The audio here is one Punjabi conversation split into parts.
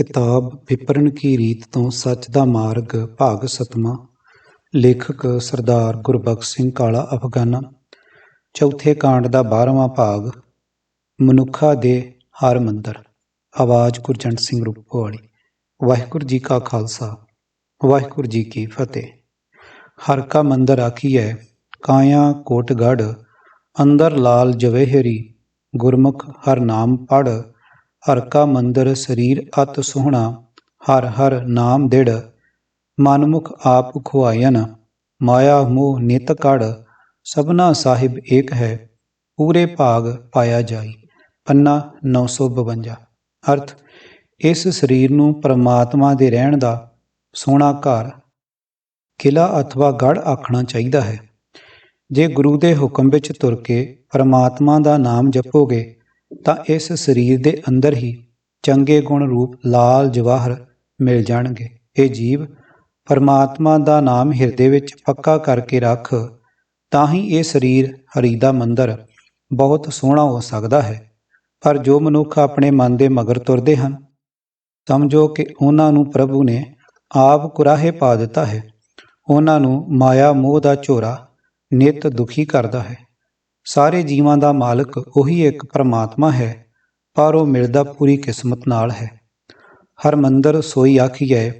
ਕਿਤਾਬ ਵਿਪਰਨ ਕੀ ਰੀਤ ਤੋਂ ਸੱਚ ਦਾ ਮਾਰਗ ਭਾਗ ਸਤਵਾਂ, ਲੇਖਕ ਸਰਦਾਰ ਗੁਰਬਖਸ਼ ਸਿੰਘ ਕਾਲਾ ਅਫਗਾਨਾ, ਚੌਥੇ ਕਾਂਡ ਦਾ 12ਵਾਂ ਭਾਗ, ਮਨੁੱਖਾ ਦੇ ਹਰ ਮੰਦਰ। ਆਵਾਜ਼ ਗੁਰਜੰਟ ਸਿੰਘ ਰੂਪੋਵਾਲੀ। ਵਾਹਿਗੁਰੂ ਜੀ ਕਾ ਖਾਲਸਾ, ਵਾਹਿਗੁਰੂ ਜੀ ਕੀ ਫਤਿਹ। ਹਰ ਕਾ ਮੰਦਰ ਹੈ ਕਾਇਆ ਕੋਟਗੜ ਅੰਦਰ ਲਾਲ ਜਵੇਹਰੀ, ਗੁਰਮੁਖ ਹਰ ਨਾਮ ਪੜ ਹਰ ਕਾ ਮੰਦਰ ਸਰੀਰ ਅਤ ਸੋਹਣਾ, ਹਰ ਹਰ ਨਾਮ ਦਿੜ, ਮਨਮੁਖ ਆਪ ਖੁਆਇਨ, ਮਾਇਆ ਮੋਹ ਨਿਤ ਕੜ, ਸਭਨਾ ਸਾਹਿਬ ਏਕ ਹੈ, ਪੂਰੇ ਭਾਗ ਪਾਇਆ ਜਾਈ। ਪੰਨਾ 952 ਅਰਥ, ਇਸ ਸਰੀਰ ਨੂੰ ਪ੍ਰਮਾਤਮਾ ਦੇ ਰਹਿਣ ਦਾ ਸੋਹਣਾ ਘਰ, ਕਿਲਾ ਅਥਵਾ ਗੜ ਆਖਣਾ ਚਾਹੀਦਾ ਹੈ। ਜੇ ਗੁਰੂ ਦੇ ਹੁਕਮ ਵਿੱਚ ਤੁਰ ਕੇ ਪਰਮਾਤਮਾ ਦਾ ਨਾਮ ਜਪੋਗੇ ਤਾਂ ਇਸ ਸਰੀਰ ਦੇ ਅੰਦਰ ਹੀ ਚੰਗੇ ਗੁਣ ਰੂਪ ਲਾਲ ਜਵਾਹਰ ਮਿਲ ਜਾਣਗੇ। ਇਹ ਜੀਵ ਪਰਮਾਤਮਾ ਦਾ ਨਾਮ ਹਿਰਦੇ ਵਿੱਚ ਪੱਕਾ ਕਰਕੇ ਰੱਖ, ਤਾਂ ਹੀ ਇਹ ਸਰੀਰ ਹਰੀ ਦਾ ਮੰਦਰ ਬਹੁਤ ਸੋਹਣਾ ਹੋ ਸਕਦਾ ਹੈ। ਪਰ ਜੋ ਮਨੁੱਖ ਆਪਣੇ ਮਨ ਦੇ ਮਗਰ ਤੁਰਦੇ ਹਨ, ਸਮਝੋ ਕਿ ਉਹਨਾਂ ਨੂੰ ਪ੍ਰਭੂ ਨੇ ਆਪ ਕੁਰਾਹੇ ਪਾ ਦਿੱਤਾ ਹੈ। ਉਹਨਾਂ ਨੂੰ ਮਾਇਆ ਮੋਹ ਦਾ ਝੋਰਾ ਨਿਤ ਦੁਖੀ ਕਰਦਾ ਹੈ। ਸਾਰੇ ਜੀਵਾਂ ਦਾ ਮਾਲਕ ਉਹੀ ਇੱਕ ਪਰਮਾਤਮਾ ਹੈ, ਪਰ ਉਹ ਮਿਲਦਾ ਪੂਰੀ ਕਿਸਮਤ ਨਾਲ ਹੈ। ਹਰ ਮੰਦਰ ਸੋਈ ਆਖੀਐ,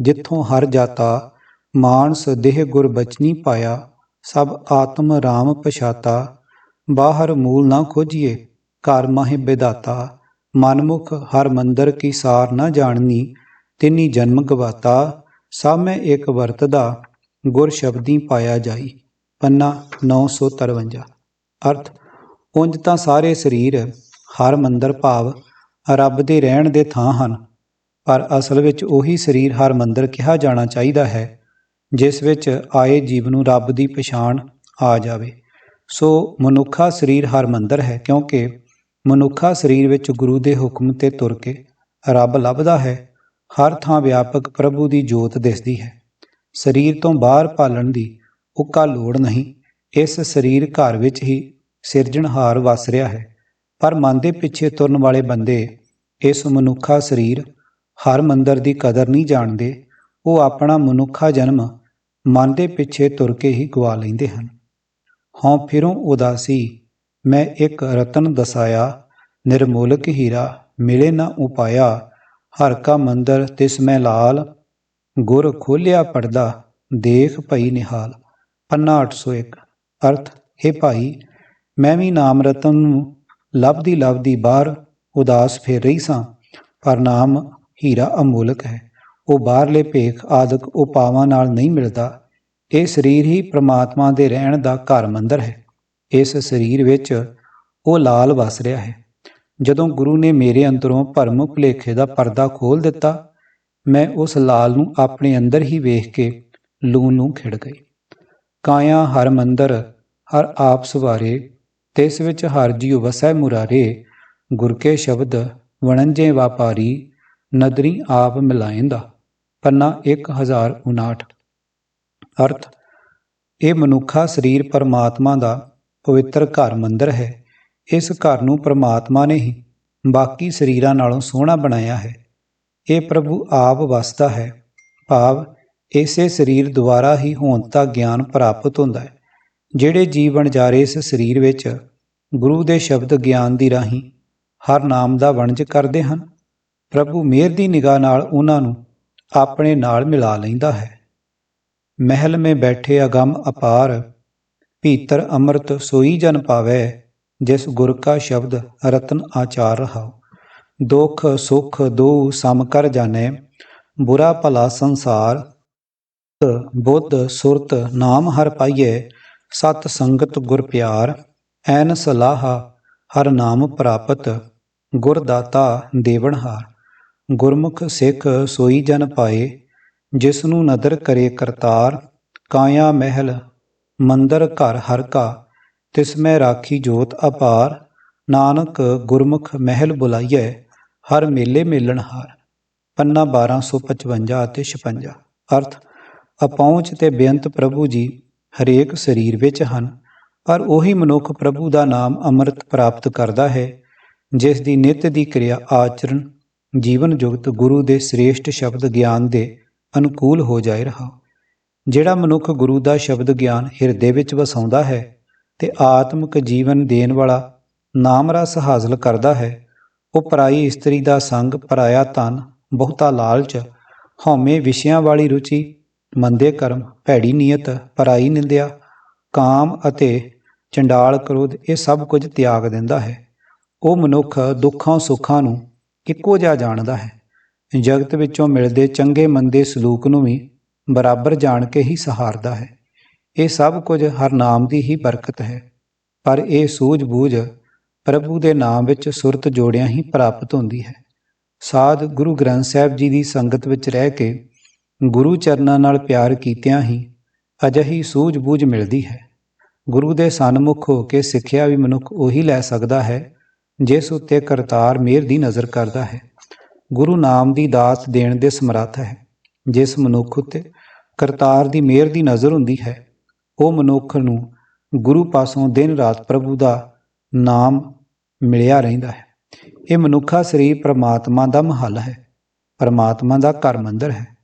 ਜਿੱਥੋਂ ਹਰ ਜਾਤਾ, ਮਾਨਸ ਦੇਹ ਗੁਰ ਬਚਨੀ ਪਾਇਆ, ਸਭ ਆਤਮ ਰਾਮ ਪਛਾਤਾ, ਬਾਹਰ ਮੂਲ ਨਾ ਖੋਜੀਏ, ਘਰ ਮਾਹਿ ਬਿਦਾਤਾ, ਮਨਮੁਖ ਹਰ ਮੰਦਰ ਕੀ ਸਾਰ ਨਾ ਜਾਣਨੀ, ਤਿਨੀ ਜਨਮ ਗਵਾਤਾ ਸਭ ਮੈਂ ਇੱਕ ਵਰਤਦਾ, ਗੁਰ ਸ਼ਬਦੀ ਪਾਇਆ ਜਾਈ, ਪੰਨਾ 953 ਅਰਥ, ਉਂਝ ਤਾਂ ਸਾਰੇ ਸਰੀਰ ਹਰ ਮੰਦਰ ਭਾਵ ਰੱਬ ਦੇ ਰਹਿਣ ਦੇ ਥਾਂ ਹਨ, ਪਰ ਅਸਲ ਵਿੱਚ ਉਹੀ ਸਰੀਰ ਹਰ ਮੰਦਰ ਕਿਹਾ ਜਾਣਾ ਚਾਹੀਦਾ ਹੈ, ਜਿਸ ਵਿੱਚ ਆਏ ਜੀਵ ਨੂੰ ਰੱਬ ਦੀ ਪਛਾਣ ਆ ਜਾਵੇ। ਸੋ ਮਨੁੱਖਾ ਸਰੀਰ ਹਰ ਮੰਦਰ ਹੈ, ਕਿਉਂਕਿ ਮਨੁੱਖਾ ਸਰੀਰ ਵਿੱਚ ਗੁਰੂ ਦੇ ਹੁਕਮ ਤੇ ਤੁਰ ਕੇ ਰੱਬ ਲੱਭਦਾ ਹੈ, ਹਰ ਥਾਂ ਵਿਆਪਕ ਪ੍ਰਭੂ ਦੀ ਜੋਤ ਦਿਸਦੀ ਹੈ। ਸਰੀਰ ਤੋਂ ਬਾਹਰ ਪਾਲਣ ਦੀ ਉੱਕਾ ਲੋੜ ਨਹੀਂ। ਇਸ ਸਰੀਰ ਘਰ ਵਿੱਚ ਹੀ ਸਿਰਜਣਹਾਰ ਵਸ ਰਿਹਾ ਹੈ। ਪਰ ਮਨ ਦੇ ਪਿੱਛੇ ਤੁਰਨ ਵਾਲੇ ਬੰਦੇ ਇਸ ਮਨੁੱਖਾ ਸਰੀਰ ਹਰ ਮੰਦਰ ਦੀ ਕਦਰ ਨਹੀਂ ਜਾਣਦੇ। ਉਹ ਆਪਣਾ ਮਨੁੱਖਾ ਜਨਮ ਮਨ ਦੇ ਪਿੱਛੇ ਤੁਰ ਕੇ ਹੀ ਗਵਾ ਲੈਂਦੇ ਹਨ। ਹਉ ਫਿਰੋਂ ਉਦਾਸੀ, ਮੈਂ ਇੱਕ ਰਤਨ ਦਸਾਇਆ, ਨਿਰਮੋਲਕ ਹੀਰਾ ਮਿਲੇ ਨਾ ਉਪਾਇਆ, ਹਰ ਕਾ ਮੰਦਰ ਤਿਸ ਮੈਂ ਲਾਲ, ਗੁਰ ਖੋਲਿਆ ਪਰਦਾ, ਦੇਖ ਭਈ ਨਿਹਾਲ, ਪੰਨਾ 801 ਅਰਥ, ਹੈ ਭਾਈ, ਮੈਂ ਵੀ ਨਾਮ ਰਤਨ ਨੂੰ ਲੱਭਦੀ ਲੱਭਦੀ ਬਾਹਰ ਉਦਾਸ ਫਿਰ ਰਹੀ ਸਾਂ, ਪਰ ਨਾਮ ਹੀਰਾ ਅਮੋਲਕ ਹੈ। ਉਹ ਬਾਹਰਲੇ ਭੇਖ ਆਦਿਕ ਉਪਾਵਾਂ ਨਾਲ ਨਹੀਂ ਮਿਲਦਾ। ਇਹ ਸਰੀਰ ਹੀ ਪ੍ਰਮਾਤਮਾ ਦੇ ਰਹਿਣ ਦਾ ਘਰ ਮੰਦਰ ਹੈ। ਇਸ ਸਰੀਰ ਵਿੱਚ ਉਹ ਲਾਲ ਵਸ ਰਿਹਾ ਹੈ। ਜਦੋਂ ਗੁਰੂ ਨੇ ਮੇਰੇ ਅੰਦਰੋਂ ਭਰਮ ਭੁਲੇਖੇ ਦਾ ਪਰਦਾ ਖੋਲ ਦਿੱਤਾ, ਮੈਂ ਉਸ ਲਾਲ ਨੂੰ ਆਪਣੇ ਅੰਦਰ ਹੀ ਵੇਖ ਕੇ ਲੂਣ ਨੂੰ ਖਿੜ ਗਈ। ਕਾਇਆ ਹਰ ਮੰਦਰ, ਹਰ ਆਪ ਸਵਾਰੇ, ਤਿਸ ਵਿੱਚ ਹਰ ਜੀਉ ਵਸੈ ਮੁਰਾਰੇ, ਗੁਰ ਕੇ ਸ਼ਬਦ ਵਣੰਜੇ ਵਾਪਾਰੀ, ਨਦਰੀ ਆਪ ਮਿਲਾਇੰਦਾ, ਪੰਨਾ 1059 ਅਰਥ, ਇਹ ਮਨੁੱਖਾ ਸਰੀਰ ਪਰਮਾਤਮਾ ਦਾ ਪਵਿੱਤਰ ਘਰ ਮੰਦਰ ਹੈ, ਇਸ ਘਰ ਨੂੰ ਪਰਮਾਤਮਾ ਨੇ ਹੀ ਬਾਕੀ ਸਰੀਰਾਂ ਨਾਲੋਂ ਸੋਹਣਾ ਬਣਾਇਆ ਹੈ। ਇਹ ਪ੍ਰਭੂ ਆਪ ਵਸਦਾ ਹੈ, ਭਾਵ ਇਸੇ ਸਰੀਰ ਦੁਆਰਾ ਹੀ ਹੋਂਦ ਹੋਂਤਾ ਗਿਆਨ ਪ੍ਰਾਪਤ ਹੁੰਦਾ ਹੈ। ਜਿਹੜੇ ਜੀਵਨ ਜਾਰੇ ਇਸ ਸਰੀਰ ਵਿੱਚ, ਗੁਰੂ ਦੇ ਸ਼ਬਦ ਗਿਆਨ ਦੀ ਰਾਹੀਂ ਹਰ ਨਾਮ ਦਾ ਵਣਜ ਕਰਦੇ ਹਨ। ਪ੍ਰਭੂ ਮਿਹਰ ਦੀ ਨਿਗਾਹ ਨਾਲ ਉਹਨਾਂ ਨੂੰ ਆਪਣੇ ਨਾਲ ਮਿਲਾ ਲੈਂਦਾ ਹੈ। ਮਹਿਲ ਮੇ ਬੈਠੇ ਅਗੰਮ ਅਪਾਰ, ਭੀਤਰ ਅੰਮ੍ਰਿਤ ਸੋਈ ਜਨ ਪਾਵੇ, ਜਿਸ ਗੁਰ ਕਾ ਸ਼ਬਦ ਰਤਨ ਆਚਾਰ ਰਹਾਉ। ਦੁਖ ਸੁਖ ਦੋ ਸਮ ਕਰ ਜਾਣੇ, ਬੁਰਾ ਭਲਾ ਸੰਸਾਰ ਬੁੱਧ ਸੁਰਤ ਨਾਮ ਹਰ ਪਾਈਏ ਸਤ ਸੰਗਤ ਗੁਰ ਪਿਆਰ, ਐਨ ਸਲਾਹ ਹਰ ਨਾਮ ਪ੍ਰਾਪਤ, ਗੁਰ ਦਾਤਾ ਦੇਵਨਹਾਰ ਗੁਰਮੁਖ ਸਿੱਖ ਸੋਈ ਜਨ ਪਾਏ ਜਿਸ ਨੂੰ ਨਦਰ ਕਰੇ ਕਰਤਾਰ, ਕਾਇਆ ਮਹਿਲ, ਮੰਦਰ ਘਰ ਹਰ ਕਾ, ਤਿਸ ਮੈਂ ਰਾਖੀ ਜੋਤ ਅਪਾਰ, ਨਾਨਕ ਗੁਰਮੁਖ ਮਹਿਲ ਬੁਲਾਈਐ, ਹਰ ਮੇਲੇ ਮੇਲਣ ਹਾਰ। ਪੰਨਾ 1255 ਅਤੇ 56 ਅਰਥ ਅਪਹੁੰਚ ਤੇ ਬੇਅੰਤ ਪ੍ਰਭੂ ਜੀ ਹਰੇਕ ਸਰੀਰ ਵਿੱਚ ਹਨ, ਪਰ ਉਹੀ ਮਨੁੱਖ ਪ੍ਰਭੂ ਦਾ ਨਾਮ ਅੰਮ੍ਰਿਤ ਪ੍ਰਾਪਤ ਕਰਦਾ ਹੈ, ਜਿਸ ਦੀ ਨਿਤ ਦੀ ਕਿਰਿਆ ਆਚਰਣ, ਜੀਵਨ ਜੁਗਤ ਗੁਰੂ ਦੇ ਸ੍ਰੇਸ਼ਟ ਸ਼ਬਦ ਗਿਆਨ ਦੇ ਅਨੁਕੂਲ ਹੋ ਜਾਏ ਰਹਾ। ਜਿਹੜਾ ਮਨੁੱਖ ਗੁਰੂ ਦਾ ਸ਼ਬਦ ਗਿਆਨ ਹਿਰਦੇ ਵਿੱਚ ਵਸਾਉਂਦਾ ਹੈ ਤੇ ਆਤਮਿਕ ਜੀਵਨ ਦੇਣ ਵਾਲਾ ਨਾਮ ਰਸ ਹਾਸਲ ਕਰਦਾ ਹੈ, ਉਹ ਪਰਾਈ ਇਸਤਰੀ ਦਾ ਸੰਗ ਪਰਾਇਆ ਧਨ ਬਹੁਤਾ ਲਾਲਚ, ਹਉਮੈ ਵਿਸ਼ਿਆਂ ਵਾਲੀ ਰੁਚੀ ਮੰਦੇ ਕਰਮ, ਭੈੜੀ ਨੀਅਤ, ਪਰਾਈ ਨਿੰਦਿਆ, ਕਾਮ ਅਤੇ ਚੰਡਾਲ ਕ੍ਰੋਧ, ਇਹ ਸਭ ਕੁਝ ਤਿਆਗ ਦਿੰਦਾ ਹੈ। ਉਹ ਮਨੁੱਖ ਦੁੱਖਾਂ ਸੁੱਖਾਂ ਨੂੰ ਇੱਕੋ ਜਿਹਾ ਜਾਣਦਾ ਹੈ। ਜਗਤ ਵਿੱਚੋਂ ਮਿਲਦੇ ਚੰਗੇ ਮੰਦੇ ਸਲੂਕ ਨੂੰ ਵੀ ਬਰਾਬਰ ਜਾਣ ਕੇ ਹੀ ਸਹਾਰਦਾ ਹੈ। ਇਹ ਸਭ ਕੁਝ ਹਰ ਨਾਮ ਦੀ ਹੀ ਬਰਕਤ ਹੈ। ਪਰ ਇਹ ਸੂਝ-ਬੂਝ ਪ੍ਰਭੂ ਦੇ ਨਾਮ ਵਿੱਚ ਸੁਰਤ ਜੋੜਿਆਂ ਹੀ ਪ੍ਰਾਪਤ ਹੁੰਦੀ ਹੈ। ਸਾਧ ਗੁਰੂ ਗ੍ਰੰਥ ਸਾਹਿਬ ਜੀ ਦੀ ਸੰਗਤ ਵਿੱਚ ਰਹਿ ਕੇ ਗੁਰੂ ਚਰਨਾਂ ਨਾਲ ਪਿਆਰ ਕੀਤਿਆਂ ਹੀ ਅਜਹੀ ਸੂਝ-ਬੂਝ ਮਿਲਦੀ ਹੈ। ਗੁਰੂ ਦੇ ਸਨਮੁਖ ਹੋ ਕੇ ਸਿੱਖਿਆ ਵੀ ਮਨੁੱਖ ਉਹੀ ਲੈ ਸਕਦਾ ਹੈ, ਜਿਸ ਉੱਤੇ ਕਰਤਾਰ ਮਿਹਰ ਦੀ ਨਜ਼ਰ ਕਰਦਾ ਹੈ। ਗੁਰੂ ਨਾਮ ਦੀ ਦਾਤ ਦੇਣ ਦੇ ਸਮਰੱਥ ਹੈ, ਜਿਸ ਮਨੁੱਖ ਉੱਤੇ ਕਰਤਾਰ ਦੀ ਮਿਹਰ ਦੀ ਨਜ਼ਰ ਹੁੰਦੀ ਹੈ। ਉਹ ਮਨੁੱਖ ਨੂੰ ਗੁਰੂ ਪਾਸੋਂ ਦਿਨ ਰਾਤ ਪ੍ਰਭੂ ਦਾ ਨਾਮ ਮਿਲਿਆ ਰਹਿੰਦਾ ਹੈ। ਇਹ ਮਨੁੱਖਾ ਸਰੀਰ ਪ੍ਰਮਾਤਮਾ ਦਾ ਮਹੱਲ ਹੈ। ਪ੍ਰਮਾਤਮਾ ਦਾ ਘਰ ਮੰਦਰ ਹੈ।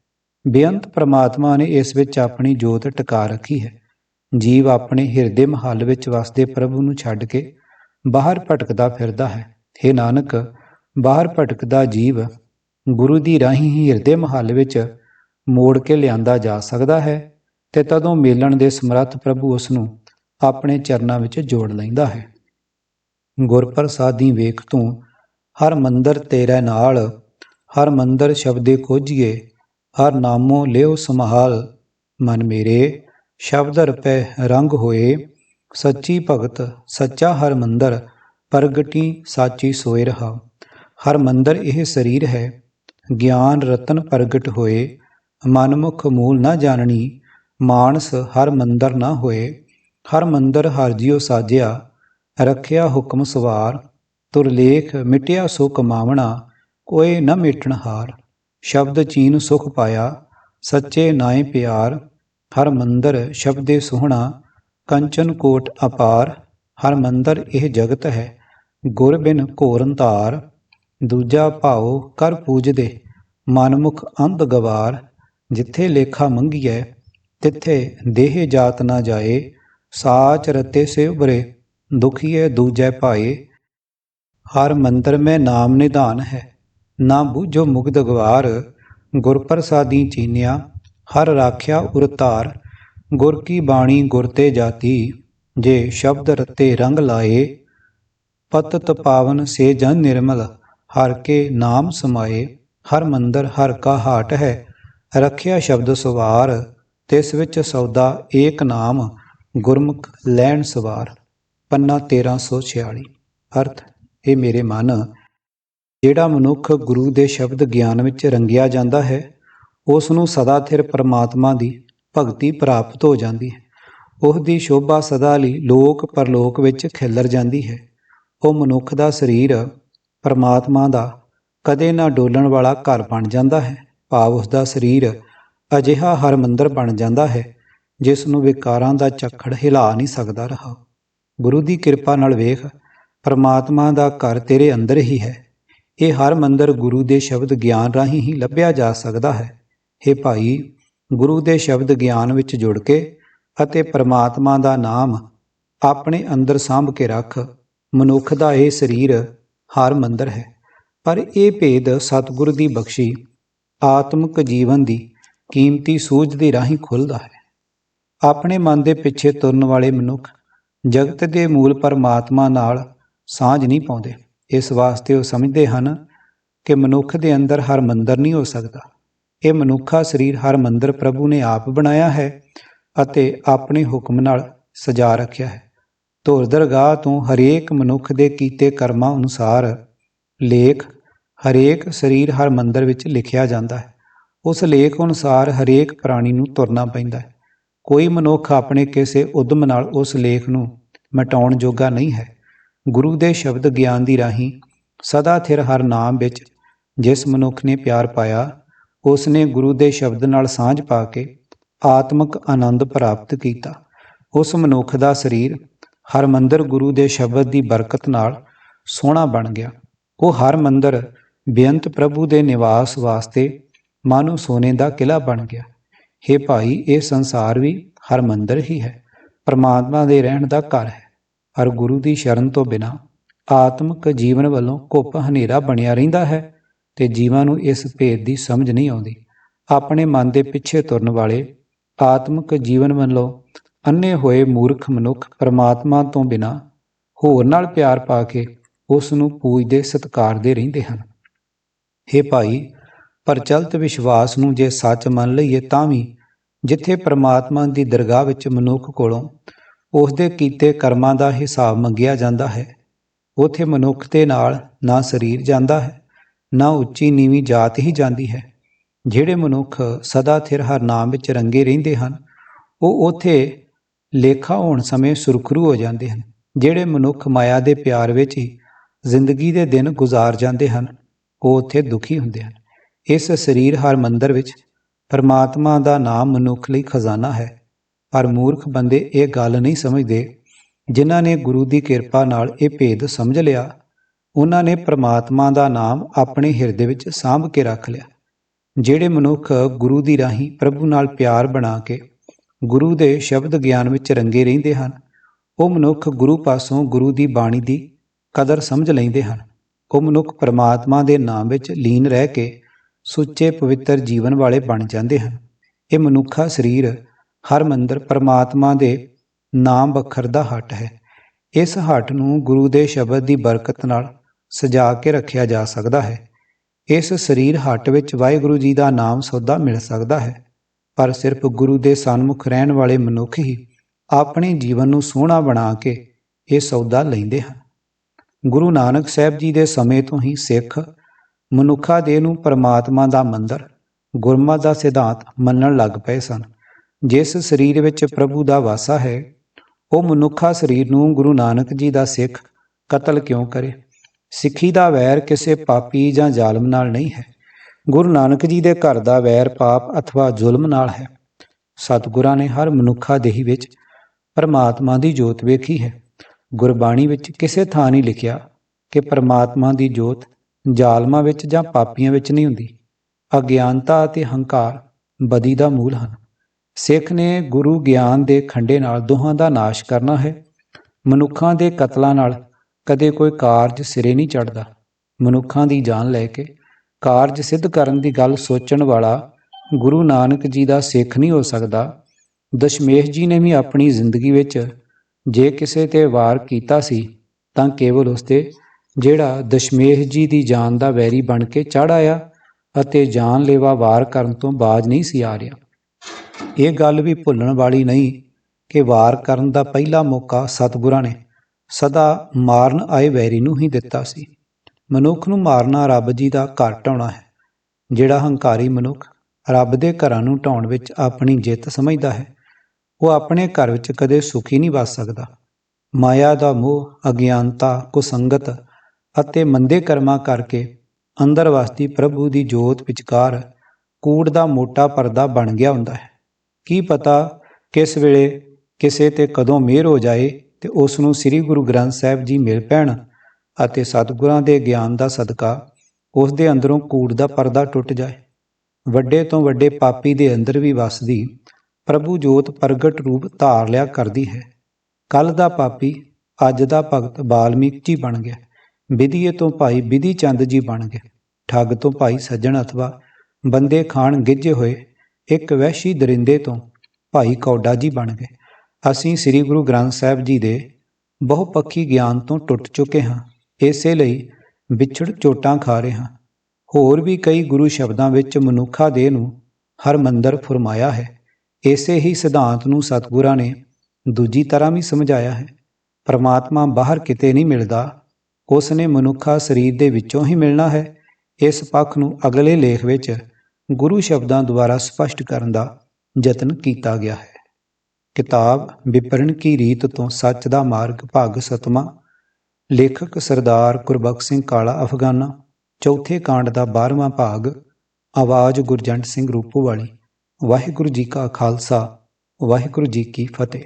ਬੇਅੰਤ ਪ੍ਰਮਾਤਮਾ ਨੇ ਇਸ ਵਿੱਚ ਆਪਣੀ ਜੋਤ ਟਿਕਾ ਰੱਖੀ ਹੈ। ਜੀਵ ਆਪਣੇ ਹਿਰਦੇ ਮਹੱਲ ਵਿੱਚ ਵਸਦੇ ਪ੍ਰਭੂ ਨੂੰ ਛੱਡ ਕੇ ਬਾਹਰ ਭਟਕਦਾ ਫਿਰਦਾ ਹੈ। हे ਨਾਨਕ, ਬਾਹਰ ਭਟਕਦਾ ਜੀਵ ਗੁਰੂ ਦੀ ਰਾਹੀਂ ਹੀ ਹਿਰਦੇ ਮਹੱਲ ਵਿੱਚ ਮੋੜ ਕੇ ਲਿਆਂਦਾ ਜਾ ਸਕਦਾ ਹੈ ਤੇ ਤਦੋਂ ਮੇਲਣ ਦੇ ਸਮਰੱਥ ਪ੍ਰਭੂ ਉਸ ਨੂੰ ਆਪਣੇ ਚਰਨਾਂ ਵਿੱਚ ਜੋੜ ਲੈਂਦਾ ਹੈ। ਗੁਰ ਪ੍ਰਸਾਦੀ ਵੇਖ ਤੂੰ, ਹਰ ਮੰਦਰ ਤੇਰੇ ਨਾਲ, ਹਰ ਮੰਦਰ ਸ਼ਬਦੇ ਖੋਜੀਏ ਹਰ ਨਾਮੋ ਲਿਓ ਸੰਭਾਲ, ਮਨ ਮੇਰੇ, ਸ਼ਬਦ ਰਪੈ ਰੰਗ ਹੋਏ, ਸੱਚੀ ਭਗਤ, ਸੱਚਾ ਹਰ ਮੰਦਰ, ਪ੍ਰਗਟੀ ਸਾਚੀ ਸੋਏ ਰਹਾ। ਹਰ ਮੰਦਰ ਇਹ ਸਰੀਰ ਹੈ, ਗਿਆਨ ਰਤਨ ਪ੍ਰਗਟ ਹੋਏ, ਮਨਮੁਖ ਮੂਲ ਨਾ ਜਾਣਨੀ, ਮਾਨਸ ਹਰ ਮੰਦਰ ਨਾ ਹੋਏ। ਹਰ ਮੰਦਰ ਹਰ ਜਿਉ ਸਾਜਿਆ, ਰੱਖਿਆ ਹੁਕਮ ਸਵਾਰ, ਤੁਰਲੇਖ ਮਿਟਿਆ ਸੋ ਕਮਾਵਣਾ ਕੋਏ ਨ ਮਿਟਣ ਹਾਰ। ਸ਼ਬਦ ਚੀਨ ਸੁਖ ਪਾਇਆ, ਸੱਚੇ ਨਾਏ ਪਿਆਰ, ਹਰ ਮੰਦਰ ਸ਼ਬਦੇ ਸੁਹਣਾ, ਕੰਚਨ ਕੋਟ ਅਪਾਰ, ਹਰ ਮੰਦਰ ਇਹ ਜਗਤ ਹੈ, ਗੁਰ ਬਿਨ ਘੋਰਨ ਧਾਰ, ਦੂਜਾ ਭਾਉ ਕਰ ਪੂਜਦੇ, ਮਨਮੁਖ ਅੰਧ ਗਵਾਰ, ਜਿੱਥੇ ਲੇਖਾ ਮੰਗੀਐ, ਤਿੱਥੇ ਦੇਹ ਜਾਤ ਨਾ ਜਾਏ, ਸਾਚ ਰਤੇ ਸੇ ਉਬਰੇ ਦੁਖੀਏ ਦੂਜੈ ਭਾਏ, ਹਰ ਮੰਦਰ ਮੈਂ ਨਾਮ ਨਿਧਾਨ ਹੈ। ਨਾ ਬੂਝੋ ਮੁਗਧ ਗਵਾਰ, ਗੁਰ ਪ੍ਰਸਾਦੀ ਚੀਨਿਆ, ਹਰ ਰਾਖਿਆ ਉਰਤਾਰ ਗੁਰ ਕੀ ਬਾਣੀ ਗੁਰ ਤੇ ਜਾਤੀ, ਜੇ ਸ਼ਬਦ ਰਤੇ ਰੰਗ ਲਾਏ, ਪਤਤ ਪਾਵਨ ਸੇ ਜਨ ਨਿਰਮਲ, ਹਰ ਕੇ ਨਾਮ ਸਮਾਏ, ਹਰ ਮੰਦਰ ਹਰ ਕਾ ਹਾਟ ਹੈ, ਰੱਖਿਆ ਸ਼ਬਦ ਸਵਾਰ, ਤਿਸ ਵਿੱਚ ਸੌਦਾ ਏਕ ਨਾਮ, ਗੁਰਮੁਖ ਲੈਣ ਸਵਾਰ, ਪੰਨਾ 1346 ਅਰਥ, ਇਹ ਮੇਰੇ ਮਨ ਜਿਹੜਾ ਮਨੁੱਖ ਗੁਰੂ ਦੇ ਸ਼ਬਦ ਗਿਆਨ ਵਿੱਚ ਰੰਗਿਆ ਜਾਂਦਾ ਹੈ ਉਸ ਨੂੰ ਸਦਾ ਥਿਰ ਪਰਮਾਤਮਾ ਦੀ ਭਗਤੀ ਪ੍ਰਾਪਤ ਹੋ ਜਾਂਦੀ ਹੈ। ਉਸ ਦੀ ਸ਼ੋਭਾ ਸਦਾ ਲਈ ਲੋਕ ਪਰਲੋਕ ਵਿੱਚ ਖਿਲਰ ਜਾਂਦੀ ਹੈ। ਉਹ ਮਨੁੱਖ ਦਾ ਸਰੀਰ, ਪਰਮਾਤਮਾ ਦਾ ਕਦੇ ਨਾ ਡੋਲਣ ਵਾਲਾ ਘਰ ਬਣ ਜਾਂਦਾ ਹੈ। ਭਾਵ ਉਸ ਦਾ ਸਰੀਰ ਅਜਿਹਾ ਹਰ ਮੰਦਰ ਬਣ ਜਾਂਦਾ ਹੈ ਜਿਸ ਨੂੰ ਵਿਕਾਰਾਂ ਦਾ ਚੱਖੜ ਹਿਲਾ ਨਹੀਂ ਸਕਦਾ ਰਹਾ। ਗੁਰੂ ਦੀ ਕਿਰਪਾ ਨਾਲ ਵੇਖ, ਪਰਮਾਤਮਾ ਦਾ ਘਰ ਤੇਰੇ ਅੰਦਰ ਹੀ ਹੈ। ਇਹ ਹਰ ਮੰਦਰ ਗੁਰੂ ਦੇ ਸ਼ਬਦ ਗਿਆਨ ਰਾਹੀਂ ਹੀ ਲੱਭਿਆ ਜਾ ਸਕਦਾ ਹੈ। हे ਭਾਈ, ਗੁਰੂ ਦੇ ਸ਼ਬਦ ਗਿਆਨ ਵਿੱਚ ਜੁੜ ਕੇ ਅਤੇ ਪਰਮਾਤਮਾ ਦਾ ਨਾਮ ਆਪਣੇ ਅੰਦਰ ਸਾਂਭ ਕੇ ਰੱਖ, ਮਨੁੱਖ ਦਾ ਇਹ ਸਰੀਰ ਹਰ ਮੰਦਰ ਹੈ। ਪਰ ਇਹ ਭੇਦ ਸਤਿਗੁਰ ਦੀ ਬਖਸ਼ੀ, ਆਤਮਿਕ ਜੀਵਨ ਦੀ ਕੀਮਤੀ ਸੂਝ ਦੇ ਰਾਹੀਂ ਖੁੱਲਦਾ ਹੈ। ਆਪਣੇ ਮਨ ਦੇ ਪਿੱਛੇ ਤੁਰਨ ਵਾਲੇ ਮਨੁੱਖ ਜਗਤ ਦੇ ਮੂਲ ਪਰਮਾਤਮਾ ਨਾਲ ਸਾਂਝ ਨਹੀਂ ਪਾਉਂਦੇ। ਇਸ ਵਾਸਤੇ ਉਹ ਸਮਝਦੇ ਹਨ ਕਿ ਮਨੁੱਖ ਦੇ ਅੰਦਰ ਹਰ ਮੰਦਰ ਨਹੀਂ ਹੋ ਸਕਦਾ। ਇਹ ਮਨੁੱਖਾ ਸਰੀਰ ਹਰ ਮੰਦਰ ਪ੍ਰਭੂ ਨੇ ਆਪ ਬਣਾਇਆ ਹੈ ਅਤੇ ਆਪਣੇ ਹੁਕਮ ਨਾਲ ਸਜਾ ਰੱਖਿਆ ਹੈ। ਧੁਰ ਦਰਗਾਹ ਤੋਂ ਹਰੇਕ ਮਨੁੱਖ ਦੇ ਕੀਤੇ ਕਰਮਾਂ ਅਨੁਸਾਰ ਲੇਖ ਹਰੇਕ ਸਰੀਰ ਹਰ ਮੰਦਰ ਵਿੱਚ ਲਿਖਿਆ ਜਾਂਦਾ ਹੈ। ਉਸ ਲੇਖ ਅਨੁਸਾਰ ਹਰੇਕ ਪ੍ਰਾਣੀ ਨੂੰ ਤੁਰਨਾ ਪੈਂਦਾ ਹੈ। ਕੋਈ ਮਨੁੱਖ ਆਪਣੇ ਕਿਸੇ ਉਦਮ ਨਾਲ ਉਸ ਲੇਖ ਨੂੰ ਮਿਟਾਉਣ ਜੋਗਾ ਨਹੀਂ ਹੈ। ਗੁਰੂ ਦੇ ਸ਼ਬਦ ਗਿਆਨ ਦੀ ਰਾਹੀਂ ਸਦਾ ਥਿਰ ਹਰ ਨਾਮ ਵਿੱਚ ਜਿਸ ਮਨੁੱਖ ਨੇ ਪਿਆਰ ਪਾਇਆ ਉਸ ਨੇ ਗੁਰੂ ਦੇ ਸ਼ਬਦ ਨਾਲ ਸਾਂਝ ਪਾ ਕੇ ਆਤਮਿਕ ਆਨੰਦ ਪ੍ਰਾਪਤ ਕੀਤਾ। ਉਸ ਮਨੁੱਖ ਦਾ ਸਰੀਰ ਹਰ ਮੰਦਰ ਗੁਰੂ ਦੇ ਸ਼ਬਦ ਦੀ ਬਰਕਤ ਨਾਲ ਸੋਹਣਾ ਬਣ ਗਿਆ। ਉਹ ਹਰ ਮੰਦਰ ਬੇਅੰਤ ਪ੍ਰਭੂ ਦੇ ਨਿਵਾਸ ਵਾਸਤੇ ਮਾਨੋ ਸੋਨੇ ਦਾ ਕਿਲਾ ਬਣ ਗਿਆ। हे ਭਾਈ, ਇਹ ਸੰਸਾਰ ਵੀ ਹਰ ਮੰਦਰ ਹੀ ਹੈ। ਪਰਮਾਤਮਾ ਦੇ ਰਹਿਣ ਦਾ ਘਰ ਹੈ। ਹਰ ਗੁਰੂ ਦੀ ਸ਼ਰਨ ਤੋਂ ਬਿਨਾ ਆਤਮਿਕ ਜੀਵਨ ਵੱਲੋਂ ਘੁੱਪ ਹਨੇਰਾ ਬਣਿਆ ਰਹਿੰਦਾ ਹੈ ਤੇ ਜੀਵਾਂ ਨੂੰ ਇਸ ਭੇਦ ਦੀ ਸਮਝ ਨਹੀਂ ਆਉਂਦੀ। ਆਪਣੇ ਮਨ ਦੇ ਪਿੱਛੇ ਤੁਰਨ ਵਾਲੇ ਆਤਮਿਕ ਜੀਵਨ ਵੱਲੋਂ ਅੰਨੇ ਹੋਏ ਮੂਰਖ ਮਨੁੱਖ ਪਰਮਾਤਮਾ ਤੋਂ ਬਿਨਾ ਹੋਰ ਨਾਲ ਪਿਆਰ ਪਾ ਕੇ ਉਸ ਨੂੰ ਪੂਜਦੇ ਸਤਿਕਾਰਦੇ ਰਹਿੰਦੇ ਹਨ। हे ਭਾਈ, ਪ੍ਰਚਲਿਤ ਵਿਸ਼ਵਾਸ ਨੂੰ ਜੇ ਸੱਚ ਮੰਨ ਲਈਏ ਤਾਂ ਵੀ ਜਿੱਥੇ ਪ੍ਰਮਾਤਮਾ ਦੀ ਦਰਗਾਹ ਵਿੱਚ ਮਨੁੱਖ ਕੋਲੋਂ ਉਸ ਦੇ ਕੀਤੇ ਕਰਮਾਂ ਦਾ ਹਿਸਾਬ ਮੰਗਿਆ ਜਾਂਦਾ ਹੈ। ਉਥੇ ਮਨੁੱਖ ਦੇ ਨਾਲ ਨਾ ਸਰੀਰ ਜਾਂਦਾ ਹੈ, ਨਾ ਉੱਚੀ ਨੀਵੀਂ ਜਾਤ ਹੀ ਜਾਂਦੀ ਹੈ। ਜਿਹੜੇ ਮਨੁੱਖ ਸਦਾ ਥਿਰ ਹਰ ਨਾਮ ਵਿੱਚ ਰੰਗੇ ਰਹਿੰਦੇ ਹਨ, ਉਹ ਉਥੇ ਲੇਖਾ ਹੋਣ ਸਮੇਂ ਸੁਰਖਰੂ ਹੋ ਜਾਂਦੇ ਹਨ। ਜਿਹੜੇ ਮਨੁੱਖ ਮਾਇਆ ਦੇ ਪਿਆਰ ਵਿੱਚ ਹੀ ਜ਼ਿੰਦਗੀ ਦੇ ਦਿਨ ਗੁਜ਼ਾਰ ਜਾਂਦੇ ਹਨ, ਉਹ ਉੱਥੇ ਦੁਖੀ ਹੁੰਦੇ ਹਨ। ਇਸ ਸਰੀਰ ਹਰ ਮੰਦਰ ਵਿੱਚ ਪਰਮਾਤਮਾ ਦਾ ਨਾਮ ਮਨੁੱਖ ਲਈ ਖਜ਼ਾਨਾ ਹੈ। ਪਰ ਮੂਰਖ ਬੰਦੇ ਇਹ ਗੱਲ ਨਹੀਂ ਸਮਝਦੇ। ਜਿਨ੍ਹਾਂ ਨੇ ਗੁਰੂ ਦੀ ਕਿਰਪਾ ਨਾਲ ਇਹ ਭੇਦ ਸਮਝ ਲਿਆ, ਉਹਨਾਂ ਨੇ ਪ੍ਰਮਾਤਮਾ ਦਾ ਨਾਮ ਆਪਣੇ ਹਿਰਦੇ ਵਿੱਚ ਸਾਂਭ ਕੇ ਰੱਖ ਲਿਆ। ਜਿਹੜੇ ਮਨੁੱਖ ਗੁਰੂ ਦੀ ਰਾਹੀਂ ਪ੍ਰਭੂ ਨਾਲ ਪਿਆਰ ਬਣਾ ਕੇ ਗੁਰੂ ਦੇ ਸ਼ਬਦ ਗਿਆਨ ਵਿੱਚ ਰੰਗੇ ਰਹਿੰਦੇ ਹਨ, ਉਹ ਮਨੁੱਖ ਗੁਰੂ ਪਾਸੋਂ ਗੁਰੂ ਦੀ ਬਾਣੀ ਦੀ ਕਦਰ ਸਮਝ ਲੈਂਦੇ ਹਨ। ਉਹ ਮਨੁੱਖ ਪ੍ਰਮਾਤਮਾ ਦੇ ਨਾਮ ਵਿੱਚ ਲੀਨ ਰਹਿ ਕੇ ਸੁੱਚੇ ਪਵਿੱਤਰ ਜੀਵਨ ਵਾਲੇ ਬਣ ਜਾਂਦੇ ਹਨ। ਇਹ ਮਨੁੱਖਾ ਸਰੀਰ ਹਰ ਮੰਦਰ ਪਰਮਾਤਮਾ ਦੇ ਨਾਮ ਬਖਰ ਦਾ ਹੱਟ ਹੈ। ਇਸ ਹੱਟ ਨੂੰ ਗੁਰੂ ਦੇ ਸ਼ਬਦ ਦੀ ਬਰਕਤ ਨਾਲ ਸਜਾ ਕੇ ਰੱਖਿਆ ਜਾ ਸਕਦਾ ਹੈ। ਇਸ ਸਰੀਰ ਹੱਟ ਵਿੱਚ ਵਾਹਿਗੁਰੂ ਜੀ ਦਾ ਨਾਮ ਸੌਦਾ ਮਿਲ ਸਕਦਾ ਹੈ। ਪਰ ਸਿਰਫ ਗੁਰੂ ਦੇ ਸਨਮੁਖ ਰਹਿਣ ਵਾਲੇ ਮਨੁੱਖ ਹੀ ਆਪਣੇ ਜੀਵਨ ਨੂੰ ਸੋਹਣਾ ਬਣਾ ਕੇ ਇਹ ਸੌਦਾ ਲੈਂਦੇ ਹਨ। ਗੁਰੂ ਨਾਨਕ ਸਾਹਿਬ ਜੀ ਦੇ ਸਮੇਂ ਤੋਂ ਹੀ ਸਿੱਖ ਮਨੁੱਖਾ ਦੇ ਨੂੰ ਪਰਮਾਤਮਾ ਦਾ ਮੰਦਰ, ਗੁਰਮਤ ਦਾ ਸਿਧਾਂਤ ਮੰਨਣ ਲੱਗ ਪਏ ਸਨ। ਜਿਸ ਸਰੀਰ ਵਿੱਚ ਪ੍ਰਭੂ ਦਾ ਵਾਸਾ ਹੈ, ਉਹ ਮਨੁੱਖਾ ਸਰੀਰ ਨੂੰ ਗੁਰੂ ਨਾਨਕ ਜੀ ਦਾ ਸਿੱਖ ਕਤਲ ਕਿਉਂ ਕਰੇ? ਸਿੱਖੀ ਦਾ ਵੈਰ ਕਿਸੇ ਪਾਪੀ ਜਾਂ ਜ਼ਾਲਮ ਨਾਲ ਨਹੀਂ ਹੈ। ਗੁਰੂ ਨਾਨਕ ਜੀ ਦੇ ਘਰ ਦਾ ਵੈਰ ਪਾਪ ਅਥਵਾ ਜ਼ੁਲਮ ਨਾਲ ਹੈ। ਸਤਿਗੁਰਾਂ ਨੇ ਹਰ ਮਨੁੱਖਾ ਦੇਹੀ ਵਿੱਚ ਪਰਮਾਤਮਾ ਦੀ ਜੋਤ ਵੇਖੀ ਹੈ। ਗੁਰਬਾਣੀ ਵਿੱਚ ਕਿਸੇ ਥਾਂ ਨਹੀਂ ਲਿਖਿਆ ਕਿ ਪਰਮਾਤਮਾ ਦੀ ਜੋਤ ਜ਼ਾਲਮਾਂ ਵਿੱਚ ਜਾਂ ਪਾਪੀਆਂ ਵਿੱਚ ਨਹੀਂ ਹੁੰਦੀ। ਅਗਿਆਨਤਾ ਅਤੇ ਹੰਕਾਰ ਬਦੀ ਦਾ ਮੂਲ ਹਨ। ਸਿੱਖ ਨੇ ਗੁਰੂ ਗਿਆਨ ਦੇ ਖੰਡੇ ਨਾਲ ਦੋਹਾਂ ਦਾ ਨਾਸ਼ ਕਰਨਾ ਹੈ। ਮਨੁੱਖਾਂ ਦੇ ਕਤਲਾਂ ਨਾਲ ਕਦੇ ਕੋਈ ਕਾਰਜ ਸਿਰੇ ਨਹੀਂ ਚੜਦਾ ਮਨੁੱਖਾਂ ਦੀ ਜਾਨ ਲੈ ਕੇ ਕਾਰਜ ਸਿੱਧ ਕਰਨ ਦੀ ਗੱਲ ਸੋਚਣ ਵਾਲਾ ਗੁਰੂ ਨਾਨਕ ਜੀ ਦਾ ਸਿੱਖ ਨਹੀਂ ਹੋ ਸਕਦਾ। ਦਸ਼ਮੇਸ਼ ਜੀ ਨੇ ਵੀ ਆਪਣੀ ਜ਼ਿੰਦਗੀ ਵਿੱਚ ਜੇ ਕਿਸੇ ਤੇ ਵਾਰ ਕੀਤਾ ਸੀ ਤਾਂ ਕੇਵਲ ਉਸ ਤੇ, ਜਿਹੜਾ ਦਸ਼ਮੇਸ਼ ਜੀ ਦੀ ਜਾਨ ਦਾ ਵੈਰੀ ਬਣ ਕੇ ਚੜ ਆਇਆ ਅਤੇ ਜਾਨਲੇਵਾ ਵਾਰ ਕਰਨ ਤੋਂ ਬਾਜ ਨਹੀਂ ਸੀ ਆ ਰਿਹਾ। ਇਹ ਗੱਲ ਵੀ ਭੁੱਲਣ ਵਾਲੀ ਨਹੀਂ ਕਿ ਵਾਰ ਕਰਨ ਦਾ ਪਹਿਲਾ ਮੌਕਾ ਸਤਿਗੁਰਾਂ ਨੇ। ਸਦਾ ਮਾਰਨ ਆਏ ਵੈਰੀ ਨੂੰ ਹੀ ਦਿੱਤਾ ਸੀ। ਮਨੁੱਖ ਨੂੰ ਮਾਰਨਾ ਰੱਬ ਜੀ ਦਾ ਘਰ ਢਾਉਣਾ ਹੈ, ਜਿਹੜਾ ਹੰਕਾਰੀ ਮਨੁੱਖ ਰੱਬ ਦੇ ਘਰਾਂ ਨੂੰ ਢਾਉਣ ਵਿੱਚ ਆਪਣੀ ਜਿੱਤ ਸਮਝਦਾ ਹੈ। ਉਹ ਆਪਣੇ ਘਰ ਵਿੱਚ ਕਦੇ ਸੁਖੀ ਨਹੀਂ ਵੱਸ ਸਕਦਾ। ਮਾਇਆ ਦਾ ਮੋਹ, ਅਗਿਆਨਤਾ, ਕੁਸੰਗਤ ਅਤੇ ਮੰਦੇ ਕਰਮਾਂ ਕਰਕੇ ਅੰਦਰ ਵਸਦੀ ਪ੍ਰਭੂ ਦੀ ਜੋਤ ਵਿਚਕਾਰ ਕੂੜ ਦਾ ਮੋਟਾ ਪਰਦਾ ਬਣ ਗਿਆ ਹੁੰਦਾ ਹੈ। ਕੀ ਪਤਾ ਕਿਸ ਵੇਲੇ ਕਿਸੇ ਤੇ ਕਦੋਂ ਮਿਹਰ ਹੋ ਜਾਏ ਤੇ ਉਸ ਨੂੰ ਸ੍ਰੀ ਗੁਰੂ ਗ੍ਰੰਥ ਸਾਹਿਬ ਜੀ ਮਿਲ ਪੈਣ ਅਤੇ ਸਤਿਗੁਰਾਂ ਦੇ ਗਿਆਨ ਦਾ ਸਦਕਾ ਉਸ ਦੇ ਅੰਦਰੋਂ ਕੂੜ ਦਾ ਪਰਦਾ ਟੁੱਟ ਜਾਏ। ਵੱਡੇ ਤੋਂ ਵੱਡੇ ਪਾਪੀ ਦੇ ਅੰਦਰ ਵੀ ਵਸਦੀ ਪ੍ਰਭੂ ਜੋਤ ਪ੍ਰਗਟ ਰੂਪ ਧਾਰ ਲਿਆ ਕਰਦੀ ਹੈ। ਕੱਲ ਦਾ ਪਾਪੀ, ਅੱਜ ਦਾ ਭਗਤ ਬਾਲਮੀਕ ਜੀ ਬਣ ਗਿਆ। ਵਿਧੀਏ ਤੋਂ ਭਾਈ ਵਿਧੀ ਚੰਦ ਜੀ ਬਣ ਗਿਆ। ਠੱਗ ਤੋਂ ਭਾਈ ਸੱਜਣ ਅਥਵਾ ਬੰਦੇ ਖਾਣ ਗਿੱਝੇ ਹੋਏ ਇੱਕ ਵਹਿਸ਼ੀ ਦਰਿੰਦੇ ਤੋਂ ਭਾਈ ਕੌਡਾ ਜੀ ਬਣ ਗਏ। ਅਸੀਂ ਸ੍ਰੀ ਗੁਰੂ ਗ੍ਰੰਥ ਸਾਹਿਬ ਜੀ ਦੇ ਬਹੁਪੱਖੀ ਗਿਆਨ ਤੋਂ ਟੁੱਟ ਚੁੱਕੇ ਹਾਂ। ਇਸੇ ਲਈ ਵਿਛੜ ਚੋਟਾਂ ਖਾ ਰਹੇ ਹਾਂ। ਹੋਰ ਵੀ ਕਈ ਗੁਰੂ ਸ਼ਬਦਾਂ ਵਿੱਚ ਮਨੁੱਖਾ ਦੇ ਨੂੰ ਹਰ ਮੰਦਰ ਫਰਮਾਇਆ ਹੈ। ਇਸੇ ਹੀ ਸਿਧਾਂਤ ਨੂੰ ਸਤਿਗੁਰਾਂ ਨੇ ਦੂਜੀ ਤਰ੍ਹਾਂ ਵੀ ਸਮਝਾਇਆ ਹੈ। ਪਰਮਾਤਮਾ ਬਾਹਰ ਕਿਤੇ ਨਹੀਂ ਮਿਲਦਾ ਉਸ ਨੇ ਮਨੁੱਖਾ ਸਰੀਰ ਦੇ ਵਿੱਚੋਂ ਹੀ ਮਿਲਣਾ ਹੈ। ਇਸ ਪੱਖ ਨੂੰ ਅਗਲੇ ਲੇਖ ਵਿੱਚ ਗੁਰੂ ਸ਼ਬਦਾਂ ਦੁਆਰਾ ਸਪਸ਼ਟ ਕਰਨ ਦਾ ਯਤਨ ਕੀਤਾ ਗਿਆ ਹੈ। ਕਿਤਾਬ ਵਿਪਰਨ ਕੀ ਰੀਤ ਤੋਂ ਸੱਚ ਦਾ ਮਾਰਗ ਭਾਗ ਸਤਵਾਂ, ਲੇਖਕ ਸਰਦਾਰ ਗੁਰਬਖਸ਼ ਸਿੰਘ ਕਾਲਾ ਅਫਗਾਨਾ, ਚੌਥੇ ਕਾਂਡ ਦਾ 12ਵਾਂ ਭਾਗ, ਆਵਾਜ਼ ਗੁਰਜੰਟ ਸਿੰਘ ਰੂਪੋਵਾਲੀ, ਵਾਹਿਗੁਰੂ ਜੀ ਕਾ ਖਾਲਸਾ, ਵਾਹਿਗੁਰੂ ਜੀ ਕੀ ਫਤਿਹ।